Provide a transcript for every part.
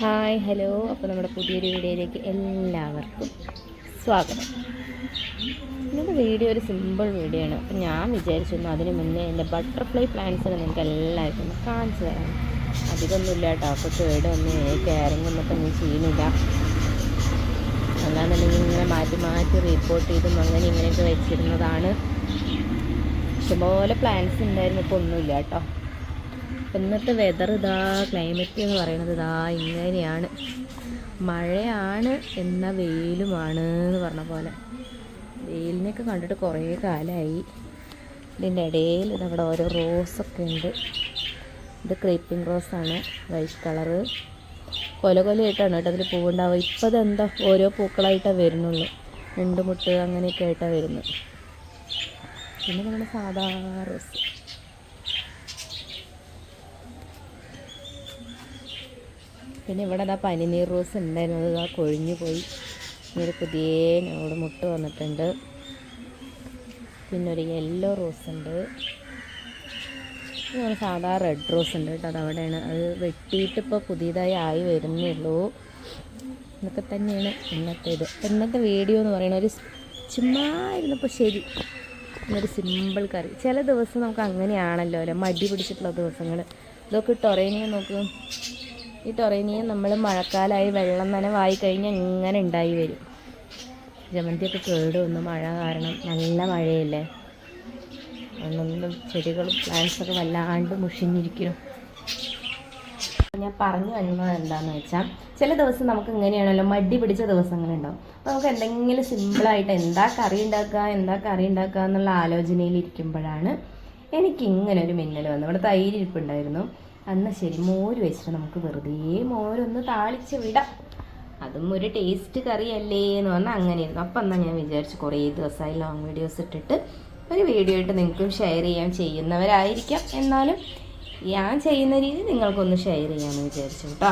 Hi hello. അപ്പോൾ നമ്മുടെ പുതിയൊരു വീഡിയോയിലേക്ക് എല്ലാവർക്കും സ്വാഗതം. ഇന്നത്തെ വീഡിയോ ഒരു സിമ്പിൾ വീഡിയോ ആണ്. അപ്പം ഞാൻ വിചാരിച്ചിരുന്നു അതിന് മുന്നേ എന്റെ ബട്ടർഫ്ലൈ പ്ലാന്റ്സ് നിങ്ങൾക്ക് എല്ലാവർക്കും കാണിച്ചു തരാം. അധികമൊന്നുമില്ല കേട്ടോ. അപ്പോൾ കേടൊന്നും കെയറിങ് ഒന്നും ചെയ്യുന്നില്ല. അല്ലാന്നുണ്ടെങ്കിൽ ഇങ്ങനെ മാറ്റി മാറ്റി റിപ്പോർട്ട് ചെയ്തും അങ്ങനെ ഇങ്ങനെയൊക്കെ വെച്ചിരുന്നതാണ്. ഇഷ്ടംപോലെ പ്ലാന്റ്സ് ഉണ്ടായിരുന്നു. ഇപ്പോൾ ഒന്നുമില്ല കേട്ടോ. അപ്പം ഇന്നത്തെ വെതർ ഇതാ ക്ലൈമറ്റ് എന്ന് പറയുന്നത് ഇതാ ഇങ്ങനെയാണ്. മഴയാണ് എന്ന വെയിലുമാണ് എന്ന് പറഞ്ഞ പോലെ. വെയിലിനെയൊക്കെ കണ്ടിട്ട് കുറേ കാലമായി ഇതിന്റെ ഇടയിൽ ഇതവിടെ ഓരോ റോസൊക്കെ ഉണ്ട്. ഇത് ക്രീപ്പിംഗ് റോസാണ് വൈറ്റ് കളറ് കൊല കൊലയായിട്ടാണ് കേട്ടോ അതിൽ പൂവുണ്ടാവുക. ഇപ്പം അതെന്താ ഓരോ പൂക്കളായിട്ടാണ് വരുന്നുള്ളൂ. രണ്ടുമുട്ട് അങ്ങനെയൊക്കെ ആയിട്ടാണ് വരുന്നത്. പിന്നെ നമ്മുടെ സാധാ റോസ് പിന്നെ ഇവിടെ അതാ പനിനീർ റോസ് ഉണ്ടായിരുന്നത്. ആ കൊഴിഞ്ഞു പോയി. ഇങ്ങനെ പുതിയ നോട് മുട്ട് വന്നിട്ടുണ്ട്. പിന്നെ ഒരു യെല്ലോ റോസ് ഉണ്ട്. പിന്നെ സാധാ റെഡ് റോസ് ഉണ്ട് കേട്ടോ. അതവിടെയാണ് അത് വെട്ടിയിട്ട് ഇപ്പോൾ പുതിയതായി ആയി വരുന്നേ ഉള്ളൂ. എന്നൊക്കെ തന്നെയാണ് ഇന്നത്തെ ഇത് ഇന്നത്തെ വീഡിയോ എന്ന് പറയുന്നത് ഒരു ചുമ്മാ ഇരുന്നപ്പോൾ ശരി. ഒരു സിമ്പിൾ കറി. ചില ദിവസം നമുക്ക് അങ്ങനെയാണല്ലോ അല്ലേ? മടി പിടിച്ചിട്ടുള്ള ദിവസങ്ങൾ ഇതൊക്കെ ടൊറേനിയെ നോക്കും. ഈ ടൊറേനിയെ നമ്മൾ മഴക്കാലമായി വെള്ളം നനവായി കഴിഞ്ഞാൽ ഇങ്ങനെ ഉണ്ടായി വരും. ജമന്തിയൊക്കെ കേടുവന്നു മഴ കാരണം നല്ല മഴയല്ലേ? ഒന്നൊന്നും ചെടികളും പ്ലാന്റ്സൊക്കെ വല്ലാണ്ട് മുഷിഞ്ഞിരിക്കുന്നു. ഞാൻ പറഞ്ഞു വരുന്നത് എന്താണെന്ന് വെച്ചാൽ ചില ദിവസം നമുക്ക് ഇങ്ങനെയാണല്ലോ മടി പിടിച്ച ദിവസങ്ങളുണ്ടാവും അപ്പോൾ നമുക്ക് എന്തെങ്കിലും സിമ്പിളായിട്ട് എന്താ കറി ഉണ്ടാക്കുക എന്താ കറി ഉണ്ടാക്കുക എന്നുള്ള ആലോചനയിൽ ഇരിക്കുമ്പോഴാണ് എനിക്ക് ഇങ്ങനെ ഒരു മിന്നൽ വന്നു ഇവിടെ തൈര് അന്ന് ശരി മോര് വെച്ചിട്ട് നമുക്ക് വെറുതെ മോരൊന്ന് താളിച്ച് വിടാം. അതും ഒരു ടേസ്റ്റ് കറിയല്ലേ എന്ന് പറഞ്ഞാൽ അങ്ങനെയായിരുന്നു. അപ്പം എന്നാൽ ഞാൻ വിചാരിച്ചു കുറേ ദിവസമായി ലോങ് വീഡിയോസ് ഇട്ടിട്ട് ഒരു വീഡിയോ ഇട്ട് നിങ്ങൾക്കും ഷെയർ ചെയ്യാൻ ചെയ്യുന്നവരായിരിക്കാം. എന്നാലും ഞാൻ ചെയ്യുന്ന രീതി നിങ്ങൾക്കൊന്ന് ഷെയർ ചെയ്യാമെന്ന് വിചാരിച്ചു കേട്ടോ.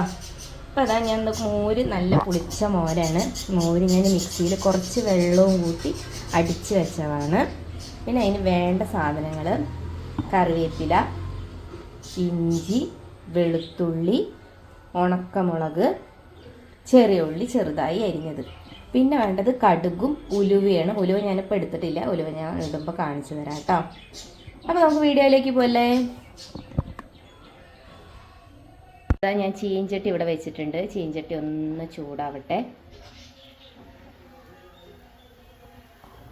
അപ്പോൾ അതാ ഞാൻ മോര് നല്ല പുളിച്ച മോരാണ്. മോര് ഞാൻ മിക്സിയിൽ കുറച്ച് വെള്ളവും കൂട്ടി അടിച്ച് വെച്ചതാണ്. പിന്നെ അതിന് വേണ്ട സാധനങ്ങൾ കറിവേപ്പില ഇഞ്ചി വെളുത്തുള്ളി ഉണക്കമുളക് ചെറിയ ഉള്ളി ചെറുതായി അരിഞ്ഞത്. പിന്നെ വേണ്ടത് കടുകും ഉലുവയാണ്. ഉലുവ ഞാനിപ്പോൾ എടുത്തിട്ടില്ല. ഉലുവ ഞാൻ ഇടുമ്പോൾ കാണിച്ചു തരാം കേട്ടോ. അപ്പോൾ നമുക്ക് വീഡിയോയിലേക്ക് പോലേ ഇതാ ഞാൻ ചീഞ്ചട്ടി ഇവിടെ വെച്ചിട്ടുണ്ട്. ചീഞ്ചട്ടി ഒന്ന് ചൂടാവട്ടെ.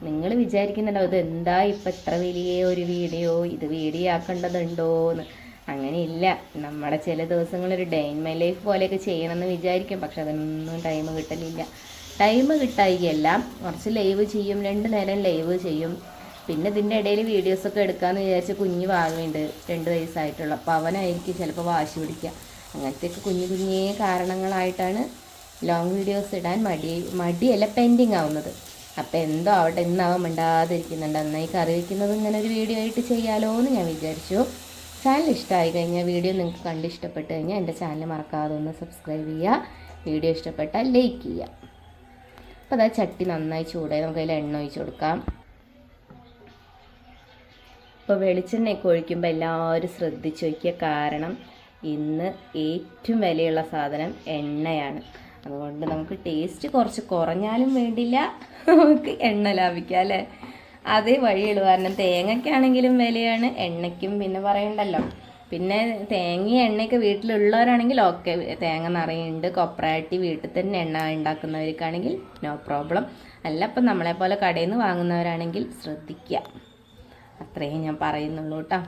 നിങ്ങൾ വിചാരിക്കുന്നുണ്ടോ ഇത് എന്താ ഇപ്പം ഇത്ര വലിയ ഒരു വീഡിയോ? ഇത് വീഡിയോ ആക്കേണ്ടതുണ്ടോ എന്ന് അങ്ങനെയില്ല. നമ്മുടെ ചില ദിവസങ്ങൾ ഒരു ഡേ ഇൻ മൈ ലൈഫ് പോലെയൊക്കെ ചെയ്യണമെന്ന് വിചാരിക്കും. പക്ഷെ അതിനൊന്നും ടൈം കിട്ടലില്ല. ടൈം കിട്ടായികയല്ല കുറച്ച് ലൈവ് ചെയ്യും. രണ്ട് നേരം ലൈവ് ചെയ്യും. പിന്നെ ഇതിന്റെ ഇടയിൽ വീഡിയോസൊക്കെ എടുക്കാമെന്ന് വിചാരിച്ച് കുഞ്ഞ് വാങ്ങുന്നുണ്ട്. രണ്ട് വയസ്സായിട്ടുള്ള. അപ്പോൾ അവനായിരിക്കും ചിലപ്പോൾ വാശി പിടിക്കുക. അങ്ങനത്തെയൊക്കെ കുഞ്ഞു കുഞ്ഞേ കാരണങ്ങളായിട്ടാണ് ലോങ് വീഡിയോസ് ഇടാൻ മടി മടിയല്ല പെൻഡിങ് ആവുന്നത്. അപ്പോൾ എന്തോ ആവട്ടെ ഇന്നാവാൻ മിണ്ടാതിരിക്കുന്നുണ്ട്. നന്നായി കറി ഇങ്ങനെ ഒരു വീഡിയോ ആയിട്ട് ചെയ്യാലോ എന്ന് ഞാൻ വിചാരിച്ചു. ചാനൽ ഇഷ്ടമായി കഴിഞ്ഞാൽ വീഡിയോ നിങ്ങൾക്ക് കണ്ട് ഇഷ്ടപ്പെട്ട് കഴിഞ്ഞാൽ എന്റെ ചാനൽ മറക്കാതെ ഒന്ന് സബ്സ്ക്രൈബ് ചെയ്യുക. വീഡിയോ ഇഷ്ടപ്പെട്ടാൽ ലൈക്ക് ചെയ്യുക. അപ്പോൾ അതാ ചട്ടി നന്നായി ചൂടായി. നമുക്ക് അതിൽ എണ്ണ ഒഴിച്ച് കൊടുക്കാം. ഇപ്പോൾ വെളിച്ചെണ്ണയൊക്കെ ഒഴിക്കുമ്പോൾ എല്ലാവരും ശ്രദ്ധിച്ച് വയ്ക്കുക. കാരണം ഇന്ന് ഏറ്റവും വിലയുള്ള സാധനം എണ്ണയാണ്. അതുകൊണ്ട് നമുക്ക് ടേസ്റ്റ് കുറച്ച് കുറഞ്ഞാലും വേണ്ടില്ല. നമുക്ക് എണ്ണ ലാഭിക്കാം അല്ലേ? അതേ വഴിയുള്ളൂ. കാരണം തേങ്ങയ്ക്കാണെങ്കിലും വിലയാണ് എണ്ണയ്ക്കും പിന്നെ പറയണ്ടല്ലോ. പിന്നെ തേങ്ങയും എണ്ണയൊക്കെ വീട്ടിലുള്ളവരാണെങ്കിൽ ഓക്കെ തേങ്ങ നിറയുണ്ട് കൊപ്രാട്ടി വീട്ടിൽ തന്നെ എണ്ണ ഉണ്ടാക്കുന്നവർക്കാണെങ്കിൽ നോ പ്രോബ്ലം അല്ല ഇപ്പം നമ്മളെപ്പോലെ കടയിൽ നിന്ന് വാങ്ങുന്നവരാണെങ്കിൽ ശ്രദ്ധിക്കുക. അത്രയും ഞാൻ പറയുന്നുള്ളൂ കേട്ടോ.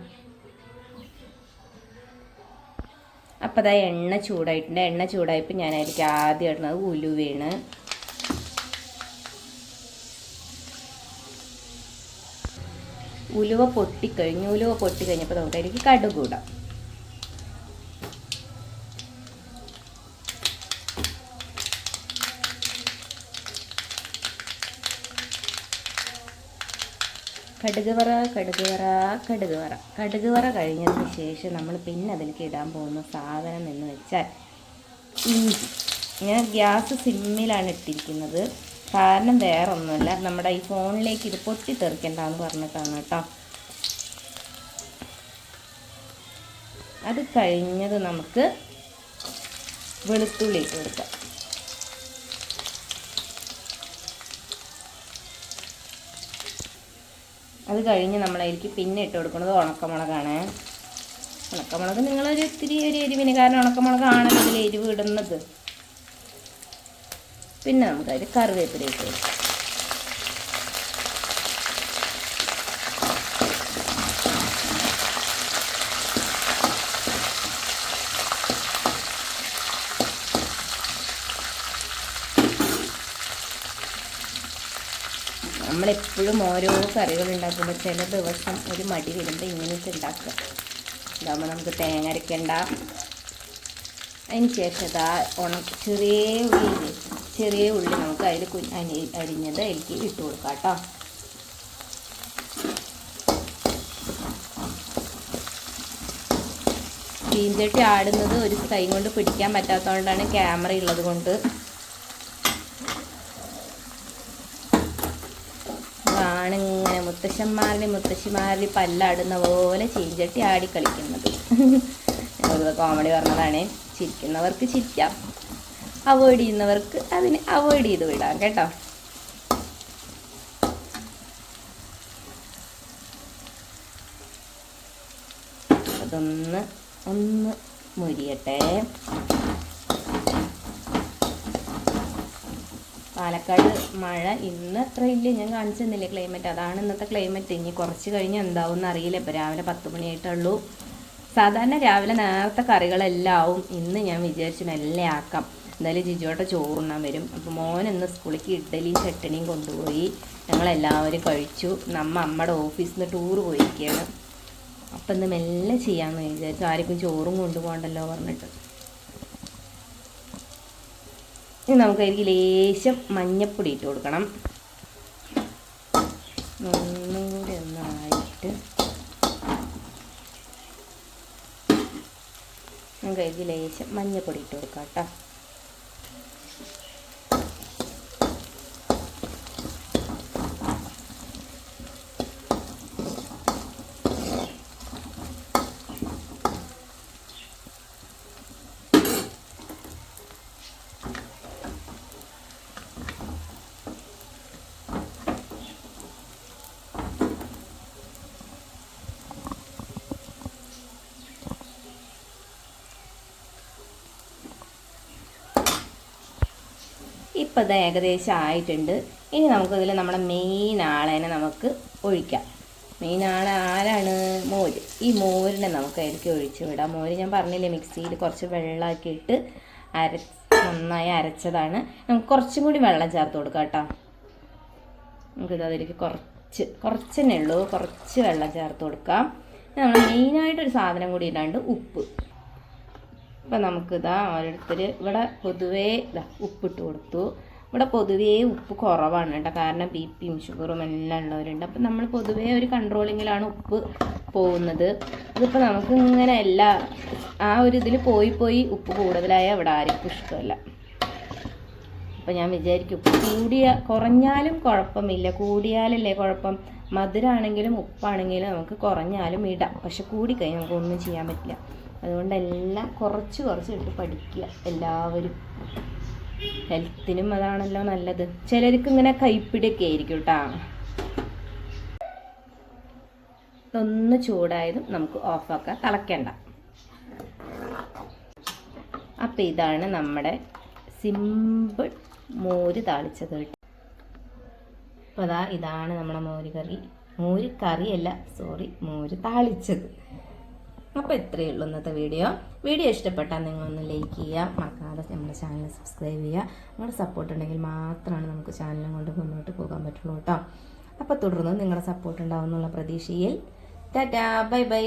അപ്പോൾ അതാ എണ്ണ ചൂടായിട്ടുണ്ട്. എണ്ണ ചൂടായപ്പോൾ ഞാനായിരിക്കും ആദ്യം ഇടുന്നത് ഉലുവയാണ് ഉലുവ പൊട്ടിക്കഴിഞ്ഞു ഉലുവ പൊട്ടിക്കഴിഞ്ഞപ്പോൾ നമുക്ക് അതിലേക്ക് കടുക് ഇടാം. കടുക് വറ കടുക് വറ കടുക് വറ. കടുക് വറ കഴിഞ്ഞതിന് ശേഷം നമ്മൾ പിന്നെ അതിലേക്ക് ഇടാൻ പോകുന്ന സാധനം എന്ന് വെച്ചാൽ ഇഞ്ചി. ഞാൻ ഗ്യാസ് സിമ്മിലാണ് ഇട്ടിരിക്കുന്നത്. കാരണം വേറെ ഒന്നുമില്ല നമ്മുടെ ഈ ഫോണിലേക്ക് ഇത് പൊട്ടിത്തെറിക്കണ്ടെന്ന് പറഞ്ഞിട്ടാണ് കേട്ടോ. അത് കഴിഞ്ഞത് നമുക്ക് വെളുത്തുള്ളി കൊടുക്കാം അത് കഴിഞ്ഞ് നമ്മളതിലേക്ക് പിന്നെ ഇട്ട് കൊടുക്കുന്നത് ഉണക്കമുളകാണ്. ഉണക്കമുളക് നിങ്ങളൊരു ഇത്തിരി ഒരു എരിവിന് കാരണം ഉണക്കമുളകാണ് ഇതിൽ എരിവ് ഇടുന്നത്. പിന്നെ നമുക്കതിൽ കറിവേപ്പില ഇട്ട് നമ്മളെപ്പോഴും ഓരോ കറികൾ ഉണ്ടാക്കുമ്പോൾ ചില ദിവസം ഒരു മടി വരുമ്പോൾ ഇങ്ങനെയൊക്കെ ഉണ്ടാക്കുക. ഇതാകുമ്പോൾ നമുക്ക് തേങ്ങ അരയ്ക്കണ്ട അതിന് ശേഷം ഇതാ ഉണ ചെറിയ ഉള്ളി? ചെറിയ ഉള്ളി നമുക്ക് അതിൽ അരി അരിഞ്ഞത് അതിലേക്ക് ഇട്ട് കൊടുക്കാം കേട്ടോ. ചീഞ്ചട്ടി ആടുന്നത് ഒരു കൈ കൊണ്ട് പിടിക്കാൻ പറ്റാത്തതുകൊണ്ടാണ് ക്യാമറ ഉള്ളത് കൊണ്ട്. ആണിങ്ങനെ മുത്തശ്ശന്മാരുടെ മുത്തശ്ശിമാരുടെ പല്ലാടുന്ന പോലെ ചീഞ്ചട്ടി ആടി കളിക്കുന്നത്. കോമഡി പറഞ്ഞതാണ്. ചിരിക്കുന്നവർക്ക് ചിരിക്കാം. അവോയ്ഡ് ചെയ്യുന്നവർക്ക് അതിനെ അവോയ്ഡ് ചെയ്ത് വിടാം കേട്ടോ. അതൊന്ന് ഒന്ന് മുരിയട്ടെ. പാലക്കാട് മഴ ഇന്ന് അത്ര ഇല്ല ഞാൻ കാണിച്ചു തന്നില്ലേ ക്ലൈമറ്റ് അതാണ് ഇന്നത്തെ ക്ലൈമറ്റ് ഇനി കുറച്ച് കഴിഞ്ഞ് എന്താവും അറിയില്ല ഇപ്പോൾ രാവിലെ പത്ത് മണിയായിട്ടുള്ളൂ സാധാരണ രാവിലെ നേരത്തെ കറികളെല്ലാം ആവും. ഇന്ന് ഞാൻ വിചാരിച്ചു മെല്ലെ ആക്കാം. എന്തായാലും ജിജോട്ടെ ചോറുണ്ണാൻ വരും. അപ്പോൾ മോൻ ഇന്ന് സ്കൂളിലേക്ക് ഇഡ്ഡലിയും ചട്ടണിയും കൊണ്ടുപോയി. ഞങ്ങളെല്ലാവരും കഴിച്ചു. നമ്മ അമ്മയുടെ ഓഫീസിൽ നിന്ന് ടൂർ പോയിരിക്കുകയാണ് അപ്പം ഇന്ന് മെല്ലെ ചെയ്യാമെന്ന് വിചാരിച്ചു. ആർക്കും ചോറും കൊണ്ടുപോകണ്ടല്ലോ പറഞ്ഞിട്ട്. ഇനി നമുക്ക് അതിലേക്ക് ലേശം മഞ്ഞപ്പൊടി ഇട്ട് കൊടുക്കണം. ഒന്നുകൂടി ഒന്നായിട്ട് നമുക്ക് ലേശം മഞ്ഞപ്പൊടി ഇട്ട് കൊടുക്കാം കേട്ടോ. ഇപ്പം ഇത് ഏകദേശം ആയിട്ടുണ്ട് ഇനി നമുക്കതിൽ നമ്മുടെ മെയിൻ ആളേനെ നമുക്ക് ഒഴിക്കാം. മെയിൻ ആൾ ആരാണ്? മോര്. ഈ മോരിനെ നമുക്ക് അതിലേക്ക് ഒഴിച്ചു വിടാം മോര് ഞാൻ പറഞ്ഞില്ലേ മിക്സിയിൽ കുറച്ച് വെള്ളമാക്കിയിട്ട് അര നന്നായി അരച്ചതാണ്. നമുക്ക് കുറച്ചും കൂടി വെള്ളം ചേർത്ത് കൊടുക്കാം കേട്ടോ. നമുക്കിത് അതിലേക്ക് കുറച്ച് കുറച്ച് തന്നെ ഉള്ളൂ. കുറച്ച് വെള്ളം ചേർത്ത് കൊടുക്കാം. നമ്മൾ മെയിനായിട്ടൊരു സാധനം കൂടി ഇടാണ്ട് ഉപ്പ്. അപ്പം നമുക്കിതാ ഓരോരുത്തർ ഇവിടെ പൊതുവേ ഇതാ ഉപ്പിട്ട് കൊടുത്തു. ഇവിടെ പൊതുവേ ഉപ്പ് കുറവാണ് കേട്ടോ. കാരണം ബി പിയും ഷുഗറും എല്ലാം ഉള്ളവരുണ്ട്. അപ്പം നമ്മൾ പൊതുവേ ഒരു കൺട്രോളിങ്ങിലാണ് ഉപ്പ് പോകുന്നത്. ഇതിപ്പോൾ നമുക്ക് ഇങ്ങനെ എല്ലാ ആ ഒരു ഇതിൽ പോയി പോയി ഉപ്പ് കൂടുതലായ ഇവിടെ ആർക്കും ഇഷ്ടമല്ല. അപ്പം ഞാൻ വിചാരിക്കും ഉപ്പ് കൂടിയ കുറഞ്ഞാലും കുഴപ്പമില്ല. കൂടിയാലല്ലേ കുഴപ്പം. മധുരമാണെങ്കിലും ഉപ്പാണെങ്കിലും നമുക്ക് കുറഞ്ഞാലും ഇടാം. പക്ഷെ കൂടിക്കഴിഞ്ഞാൽ നമുക്കൊന്നും ചെയ്യാൻ പറ്റില്ല. അതുകൊണ്ട് എല്ലാം കുറച്ച് കുറച്ച് ഇട്ട് പഠിക്കുക എല്ലാവരും. ഹെൽത്തിനും അതാണല്ലോ നല്ലത്. ചിലർക്ക് ഇങ്ങനെ കൈപ്പിടിയൊക്കെ ആയിരിക്കും കേട്ടോ ഒന്ന് ചൂടായതും നമുക്ക് ഓഫാക്കാം തിളയ്ക്കണ്ട അപ്പം ഇതാണ് നമ്മുടെ സിമ്പിൾ മോര് താളിച്ചത് അപ്പോൾ അതാ ഇതാണ് നമ്മുടെ മോര് കറി. മോര് കറിയല്ല സോറി മോര് താളിച്ചത്. അപ്പോൾ ഇത്രയേ ഉള്ളൂ ഇന്നത്തെ വീഡിയോ. വീഡിയോ ഇഷ്ടപ്പെട്ടാൽ നിങ്ങളൊന്ന് ലൈക്ക് ചെയ്യുക. മറക്കാതെ നമ്മുടെ ചാനൽ സബ്സ്ക്രൈബ് ചെയ്യുക. നിങ്ങളുടെ സപ്പോർട്ട് ഉണ്ടെങ്കിൽ മാത്രമാണ് നമുക്ക് ചാനലും കൊണ്ട് മുന്നോട്ട് പോകാൻ പറ്റുള്ളൂ കേട്ടോ. അപ്പോൾ തുടർന്ന് നിങ്ങളുടെ സപ്പോർട്ട് ഉണ്ടാവും എന്നുള്ള പ്രതീക്ഷയിൽ. Tata bye bye